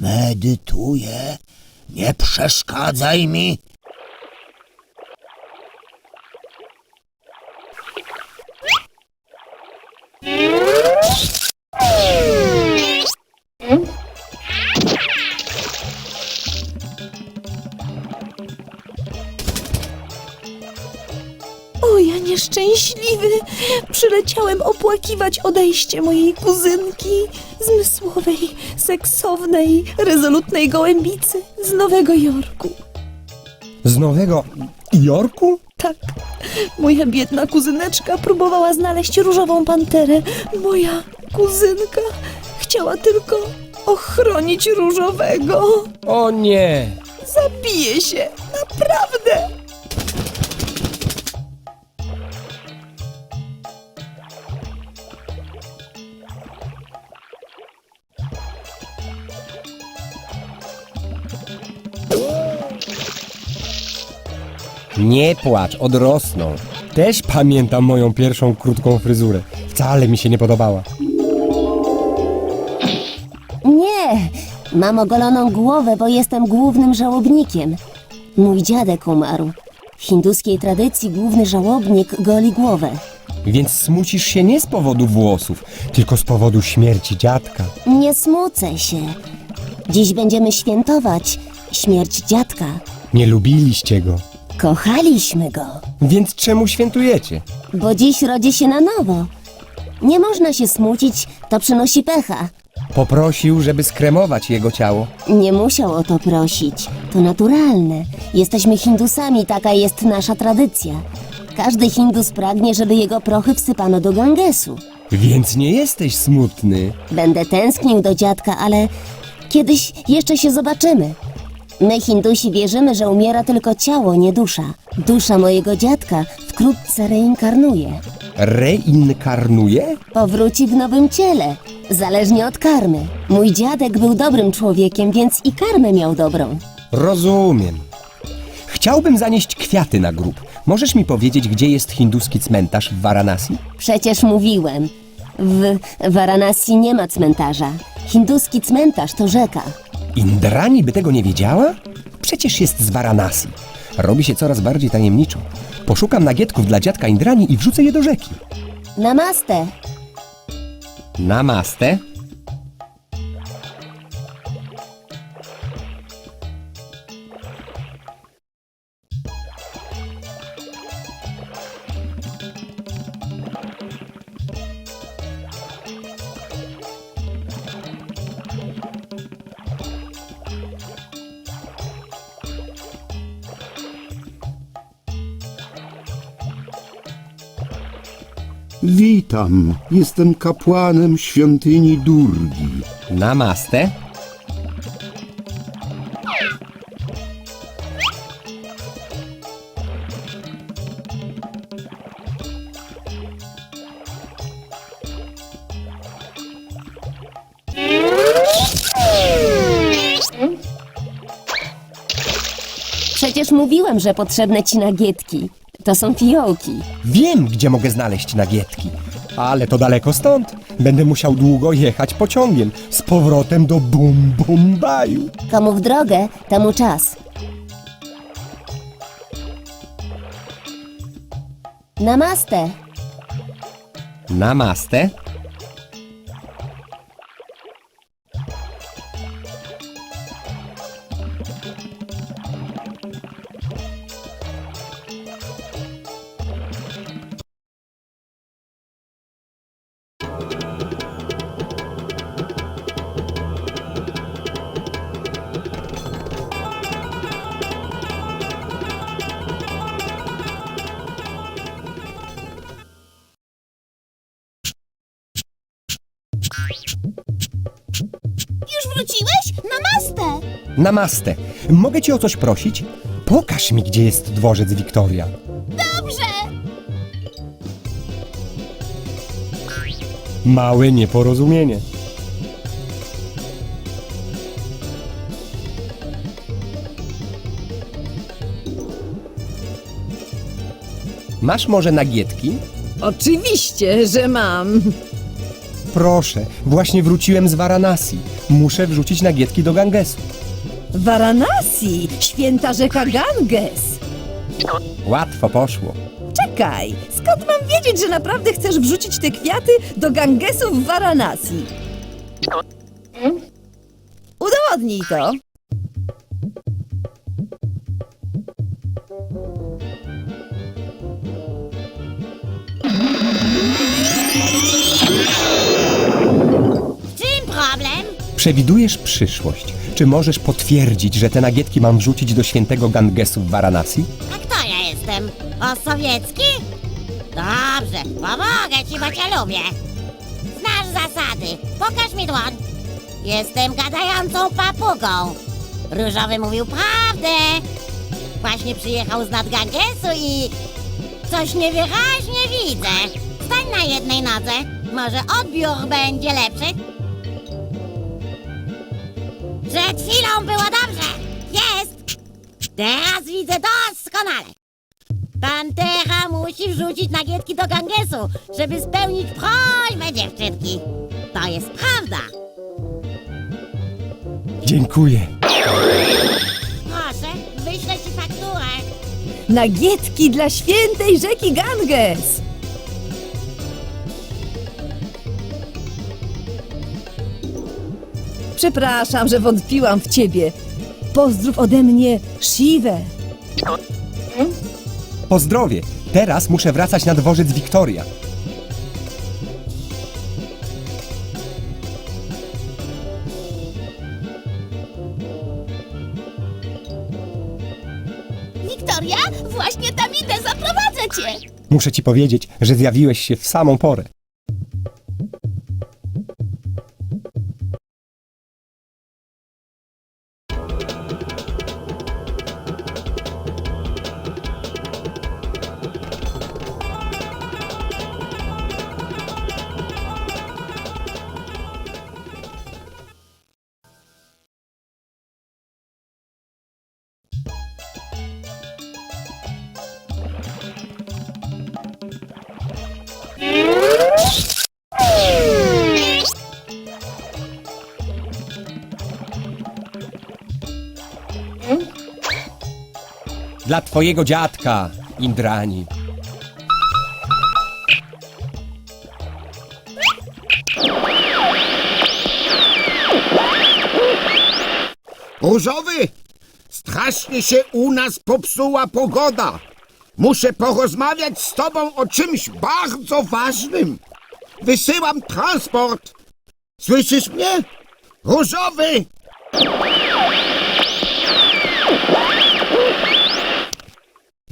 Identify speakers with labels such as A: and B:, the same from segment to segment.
A: Medytuję. Nie przeszkadzaj mi.
B: O, ja nieszczęśliwy! Przyleciałem opłakiwać odejście mojej kuzynki, zmysłowej, seksownej, rezolutnej gołębicy z Nowego Jorku.
C: Z Nowego Jorku?
B: Tak, moja biedna kuzyneczka próbowała znaleźć różową panterę. Moja kuzynka chciała tylko ochronić różowego.
C: O nie!
B: Zabije się, naprawdę!
C: Nie płacz, odrosną. Też pamiętam moją pierwszą krótką fryzurę. Wcale mi się nie podobała.
D: Nie, mam ogoloną głowę, bo jestem głównym żałobnikiem. Mój dziadek umarł. W hinduskiej tradycji główny żałobnik goli głowę.
C: Więc smucisz się nie z powodu włosów, tylko z powodu śmierci dziadka.
D: Nie smucę się. Dziś będziemy świętować śmierć dziadka.
C: Nie lubiliście go.
D: Kochaliśmy go,
C: Więc czemu świętujecie?
D: bo dziś rodzi się na nowo. Nie można się smucić, to przynosi pecha.
C: Poprosił, żeby skremować jego ciało.
D: Nie musiał o to prosić. To naturalne. Jesteśmy Hindusami, taka jest nasza tradycja. Każdy Hindus pragnie, żeby jego prochy wsypano do Gangesu.
C: Więc nie jesteś smutny.
D: Będę tęsknił do dziadka, ale kiedyś jeszcze się zobaczymy. My, Hindusi, wierzymy, że umiera tylko ciało, nie dusza. Dusza mojego dziadka wkrótce reinkarnuje.
C: Reinkarnuje?
D: Powróci w nowym ciele, zależnie od karmy. Mój dziadek był dobrym człowiekiem, więc i karmę miał dobrą.
C: Rozumiem. Chciałbym zanieść kwiaty na grób. Możesz mi powiedzieć, gdzie jest hinduski cmentarz w Varanasi?
D: Przecież mówiłem. W Varanasi nie ma cmentarza. Hinduski cmentarz to rzeka.
C: Indrani by tego nie wiedziała? Przecież jest z Varanasi. Robi się coraz bardziej tajemniczo. Poszukam nagietków dla dziadka Indrani i wrzucę je do rzeki.
D: Namaste.
C: Namaste.
E: Witam, jestem kapłanem świątyni Durgi.
C: Namaste.
D: Przecież mówiłem, że potrzebne ci nagietki. To są fiołki.
C: Wiem, gdzie mogę znaleźć nagietki. Ale to daleko stąd. Będę musiał długo jechać pociągiem z powrotem do Bum Bumbaju.
D: Komu w drogę, temu czas. Namaste.
C: Namaste.
F: Namaste!
C: Mogę cię o coś prosić? Pokaż mi, gdzie jest dworzec Wiktoria.
F: Dobrze!
C: Małe nieporozumienie. Masz może nagietki?
B: Oczywiście, że mam.
C: Proszę, właśnie wróciłem z Varanasi. Muszę wrzucić nagietki do Gangesu.
B: Varanasi, święta rzeka Ganges.
C: Łatwo poszło.
B: Czekaj, skąd mam wiedzieć, że naprawdę chcesz wrzucić te kwiaty do Gangesu w Varanasi? Udowodnij to.
F: W czym problem?
C: Przewidujesz przyszłość. Czy możesz potwierdzić, że te nagietki mam wrzucić do świętego Gangesu w Varanasi?
F: A kto ja jestem? O sowiecki? Dobrze, pomogę ci, bo cię lubię. Znasz zasady. Pokaż mi dłoń. Jestem gadającą papugą. Różowy mówił prawdę. Właśnie przyjechał z nad Gangesu i... Coś niewyraźnie widzę. Stań na jednej nodze. Może odbiór będzie lepszy? Przed chwilą było dobrze. Jest. Teraz widzę doskonale. Pantera musi wrzucić nagietki do Gangesu, żeby spełnić prośbę dziewczynki. To jest prawda.
C: Dziękuję.
F: Proszę, wyślę ci fakturę.
B: Nagietki dla świętej rzeki Ganges. Przepraszam, że wątpiłam w ciebie. Pozdrów ode mnie Siwę.
C: Pozdrowie. Teraz muszę wracać na dworzec Wiktoria.
F: Wiktoria, właśnie tam idę, zaprowadzę cię.
C: Muszę ci powiedzieć, że zjawiłeś się w samą porę. Dla twojego dziadka, Indrani.
E: Różowy, strasznie się u nas popsuła pogoda. Muszę porozmawiać z tobą o czymś bardzo ważnym. Wysyłam transport. Słyszysz mnie? Różowy!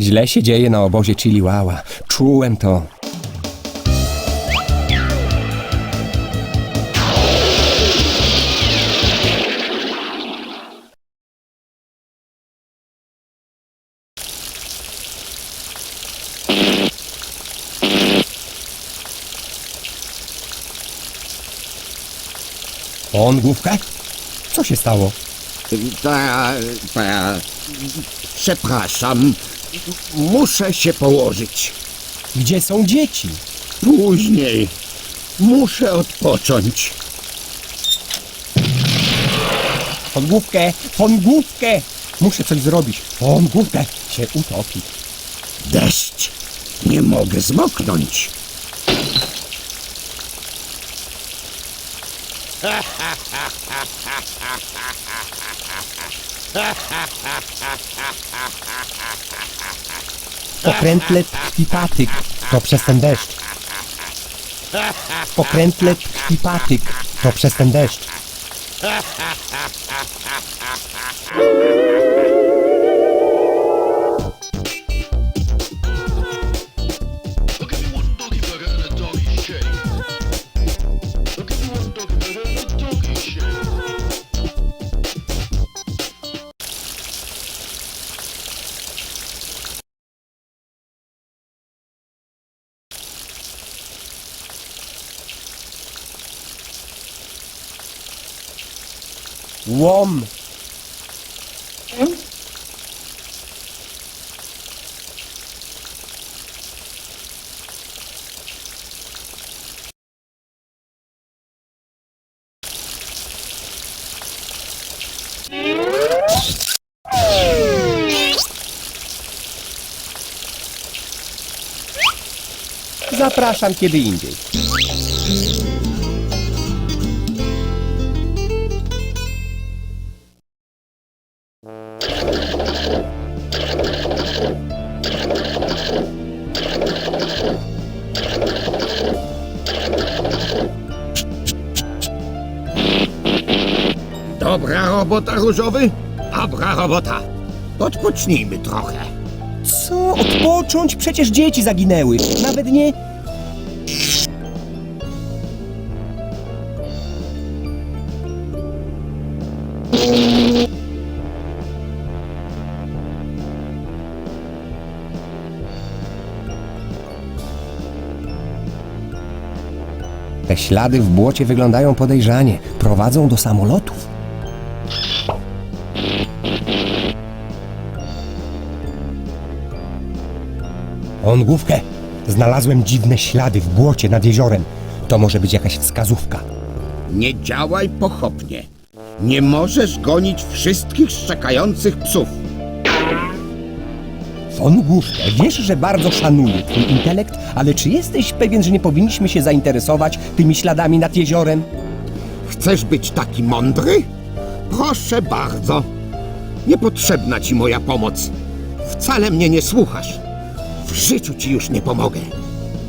C: Źle się dzieje na obozie Chiliwała. Czułem to. On główkę? Co się stało?
E: Ta, ta, przepraszam. Muszę się położyć.
C: Gdzie są dzieci?
E: Później. Muszę odpocząć.
C: Podgłówkę! Podgłówkę! Muszę coś zrobić. Podgłówkę się utopi.
E: Deszcz. Nie mogę zmoknąć.
C: Pokrętle i patyk. To przez ten deszcz. Pokrętle i patyk. To przez ten deszcz. Łom. Zapraszam kiedy indziej.
E: Robota, Różowy? Dobra robota. Odpocznijmy trochę.
C: Co? Odpocząć? Przecież dzieci zaginęły. Nawet nie... Te ślady w błocie wyglądają podejrzanie. Prowadzą do samolotów. On główkę. Znalazłem dziwne ślady w błocie nad jeziorem. To może być jakaś wskazówka.
E: Nie działaj pochopnie. Nie możesz gonić wszystkich szczekających psów.
C: On główkę. Wiesz, że bardzo szanuję twój intelekt, ale czy jesteś pewien, że nie powinniśmy się zainteresować tymi śladami nad jeziorem?
E: Chcesz być taki mądry? Proszę bardzo. Niepotrzebna ci moja pomoc. Wcale mnie nie słuchasz. W życiu ci już nie pomogę.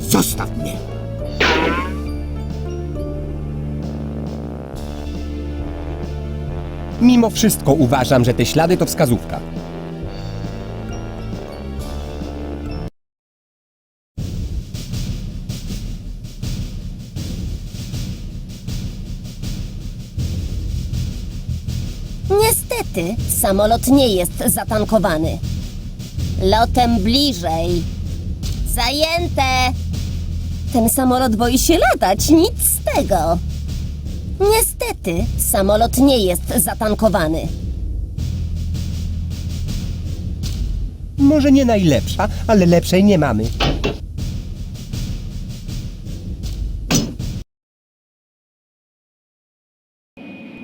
E: Zostaw mnie.
C: Mimo wszystko uważam, że te ślady to wskazówka.
D: Niestety, samolot nie jest zatankowany. Lotem bliżej. Zajęte! Ten samolot boi się latać, nic z tego. Niestety, samolot nie jest zatankowany.
C: Może nie najlepsza, ale lepszej nie mamy.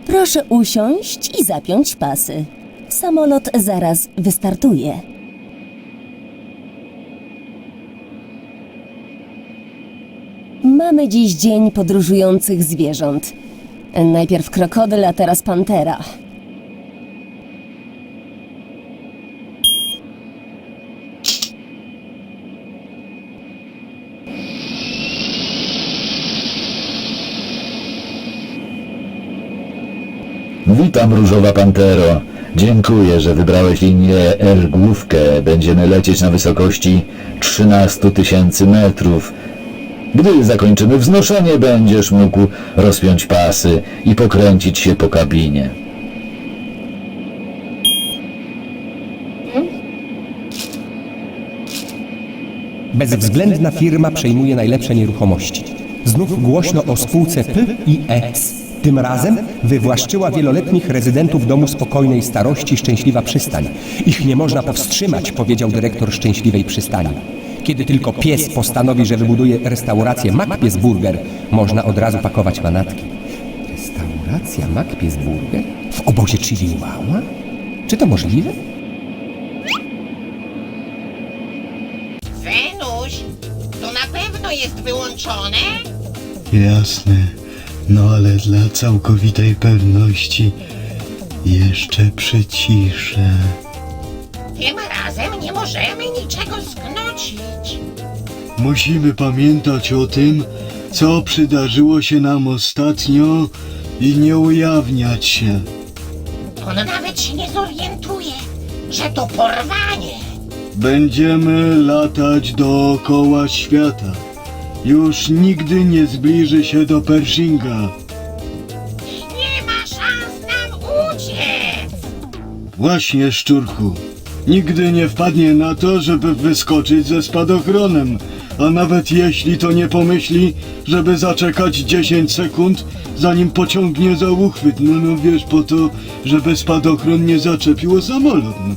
D: Proszę usiąść i zapiąć pasy. Samolot zaraz wystartuje. Mamy dziś dzień podróżujących zwierząt. Najpierw krokodyl, a teraz pantera.
G: Witam, Różowa Pantero. Dziękuję, że wybrałeś linię R główkę. Będziemy lecieć na wysokości 13 tysięcy metrów. Gdy zakończymy wznoszenie, będziesz mógł rozpiąć pasy i pokręcić się po kabinie.
C: Bezwzględna firma przejmuje najlepsze nieruchomości. Znów głośno o spółce P i S. Tym razem wywłaszczyła wieloletnich rezydentów domu spokojnej starości Szczęśliwa Przystań. Ich nie można powstrzymać, powiedział dyrektor Szczęśliwej Przystani. Kiedy tylko pies postanowi, że wybuduje restaurację Macpies Burger, można od razu pakować manatki. Restauracja Macpies Burger? W obozie Chihuahua? Czy to możliwe?
F: Zenuś, to na pewno jest wyłączone?
H: Jasne. No ale dla całkowitej pewności jeszcze przyciszę.
F: Razem nie możemy niczego sknocić.
H: Musimy pamiętać o tym, co przydarzyło się nam ostatnio i nie ujawniać się.
F: On nawet się nie zorientuje, że to porwanie.
H: Będziemy latać dookoła świata. Już nigdy nie zbliży się do Pershinga.
F: Nie ma szans nam uciec.
H: Właśnie, szczurku. Nigdy nie wpadnie na to, żeby wyskoczyć ze spadochronem, a nawet jeśli to nie pomyśli, żeby zaczekać 10 sekund, zanim pociągnie za uchwyt. No, no wiesz, po to, żeby spadochron nie zaczepiło samolot. No.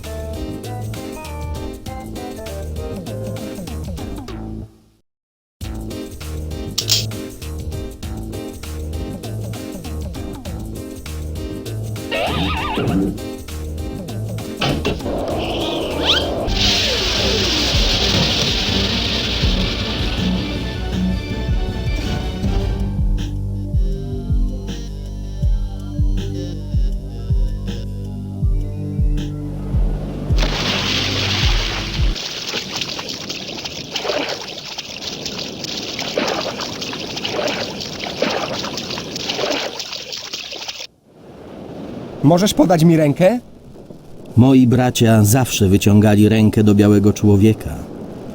C: Możesz podać mi rękę?
I: Moi bracia zawsze wyciągali rękę do białego człowieka,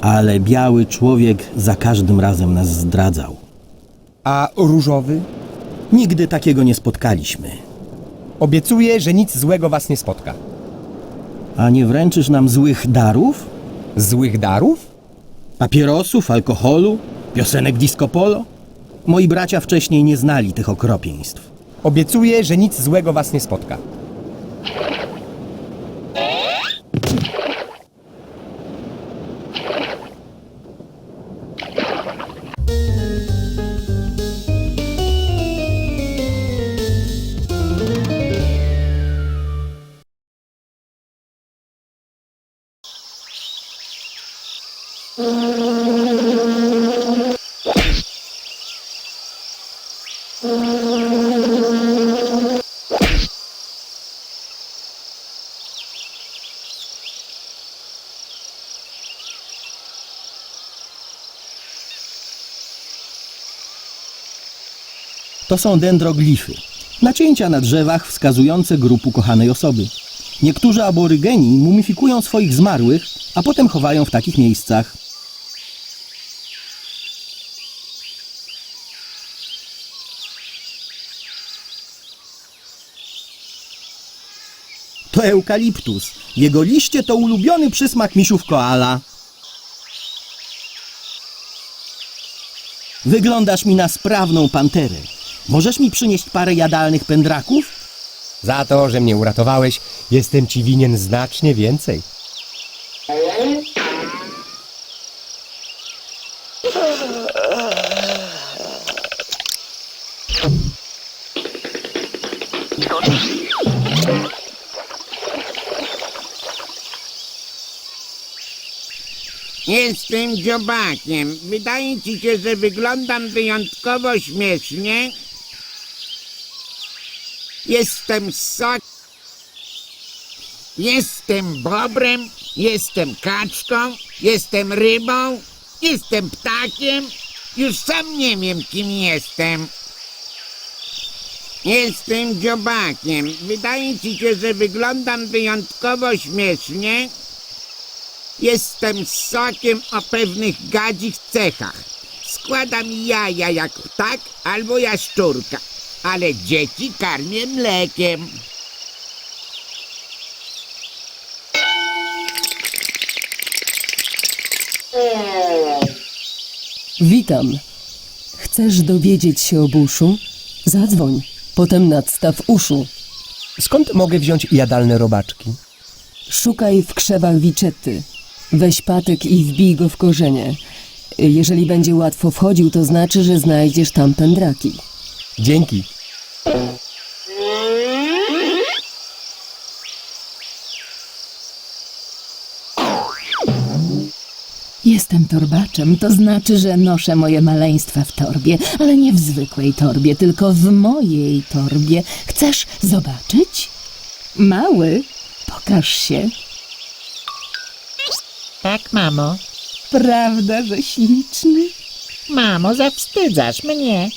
I: ale biały człowiek za każdym razem nas zdradzał.
C: A różowy?
I: Nigdy takiego nie spotkaliśmy.
C: Obiecuję, że nic złego was nie spotka.
I: A nie wręczysz nam złych darów?
C: Złych darów?
I: Papierosów, alkoholu, piosenek disco polo? Moi bracia wcześniej nie znali tych okropieństw.
C: Obiecuję, że nic złego was nie spotka.
I: To są dendroglify. Nacięcia na drzewach wskazujące grup ukochanej osoby. Niektórzy aborygeni mumifikują swoich zmarłych, a potem chowają w takich miejscach. To eukaliptus. Jego liście to ulubiony przysmak misiów koala. Wyglądasz mi na sprawną panterę. Możesz mi przynieść parę jadalnych pędraków?
C: Za to, że mnie uratowałeś, jestem ci winien znacznie więcej.
E: Jestem dziobakiem. Wydaje ci się, że wyglądam wyjątkowo śmiesznie? Jestem sok. Jestem bobrem, jestem kaczką, jestem rybą, jestem ptakiem. Już sam nie wiem, kim jestem. Jestem dziobakiem. Wydaje ci się, że wyglądam wyjątkowo śmiesznie? Jestem ssokiem o pewnych gadzich cechach. Składam jaja jak ptak albo jaszczurka, ale dzieci karmię mlekiem.
B: Witam. Chcesz dowiedzieć się o buszu? Zadzwoń, potem nadstaw uszu.
C: Skąd mogę wziąć jadalne robaczki?
B: Szukaj w krzewach wiczety. Weź patyk i wbij go w korzenie. Jeżeli będzie łatwo wchodził, to znaczy, że znajdziesz tam pędraki.
C: Dzięki.
J: Jestem torbaczem, to znaczy, że noszę moje maleństwa w torbie, ale nie w zwykłej torbie, tylko w mojej torbie. Chcesz zobaczyć? Mały, pokaż się.
F: Tak, mamo.
J: Prawda, że śliczny?
F: Mamo, zawstydzasz mnie.